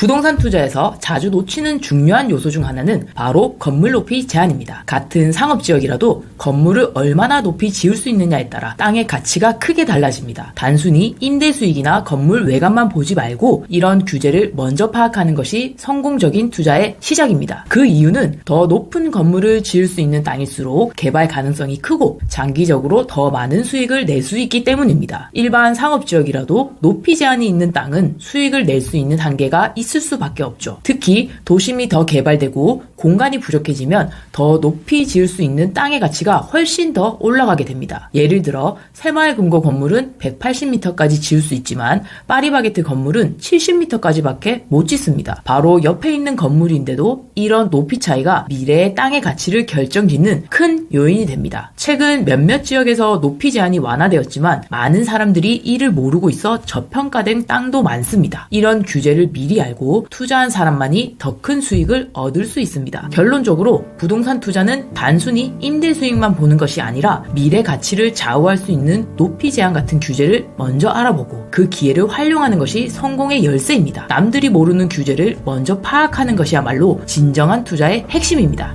부동산 투자에서 자주 놓치는 중요한 요소 중 하나는 바로 건물 높이 제한입니다. 같은 상업 지역이라도 건물을 얼마나 높이 지을 수 있느냐에 따라 땅의 가치가 크게 달라집니다. 단순히 임대 수익이나 건물 외관만 보지 말고 이런 규제를 먼저 파악하는 것이 성공적인 투자의 시작입니다. 그 이유는 더 높은 건물을 지을 수 있는 땅일수록 개발 가능성이 크고 장기적으로 더 많은 수익을 낼 수 있기 때문입니다. 일반 상업 지역이라도 높이 제한이 있는 땅은 수익을 낼 수 있는 한계가 있을 수밖에 없죠. 특히 도심이 더 개발되고 공간이 부족해지면 더 높이 지을 수 있는 땅의 가치가 훨씬 더 올라가게 됩니다. 예를 들어 새마을 금고 건물은 180m까지 지을 수 있지만 파리바게트 건물은 70m까지밖에 못 짓습니다. 바로 옆에 있는 건물인데도 이런 높이 차이가 미래의 땅의 가치를 결정짓는 큰 요인이 됩니다. 최근 몇몇 지역에서 높이 제한이 완화되었지만 많은 사람들이 이를 모르고 있어 저평가된 땅도 많습니다. 이런 규제를 미리 알고 투자한 사람만이 더 큰 수익을 얻을 수 있습니다. 결론적으로 부동산 투자는 단순히 임대 수익만 보는 것이 아니라 미래 가치를 좌우할 수 있는 높이 제한 같은 규제를 먼저 알아보고 그 기회를 활용하는 것이 성공의 열쇠입니다. 남들이 모르는 규제를 먼저 파악하는 것이야말로 진정한 투자의 핵심입니다.